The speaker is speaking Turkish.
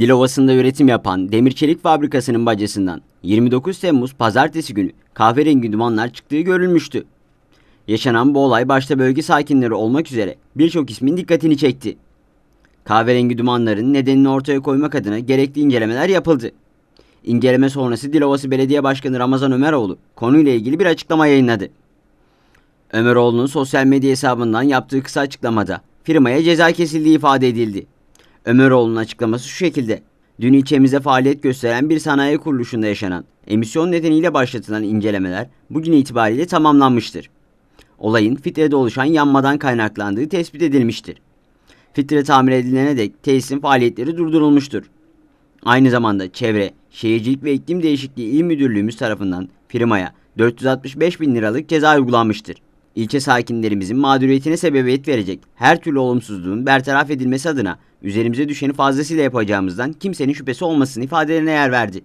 Dilovası'nda üretim yapan Demir Çelik Fabrikası'nın bacasından 29 Temmuz pazartesi günü kahverengi dumanlar çıktığı görülmüştü. Yaşanan bu olay başta bölge sakinleri olmak üzere birçok ismin dikkatini çekti. Kahverengi dumanların nedenini ortaya koymak adına gerekli incelemeler yapıldı. İnceleme sonrası Dilovası Belediye Başkanı Ramazan Ömeroğlu konuyla ilgili bir açıklama yayınladı. Ömeroğlu'nun sosyal medya hesabından yaptığı kısa açıklamada firmaya ceza kesildiği ifade edildi. Ömeroğlu'nun açıklaması şu şekilde. Dün ilçemizde faaliyet gösteren bir sanayi kuruluşunda yaşanan emisyon nedeniyle başlatılan incelemeler bugün itibariyle tamamlanmıştır. Olayın filtrede oluşan yanmadan kaynaklandığı tespit edilmiştir. Filtre tamir edilene dek tesisin faaliyetleri durdurulmuştur. Aynı zamanda Çevre, Şehircilik ve İklim Değişikliği İl Müdürlüğümüz tarafından firmaya 465 bin liralık ceza uygulanmıştır. İlçe sakinlerimizin mağduriyetine sebebiyet verecek her türlü olumsuzluğun bertaraf edilmesi adına üzerimize düşeni fazlasıyla yapacağımızdan kimsenin şüphesi olmasını ifadelerine yer verdi.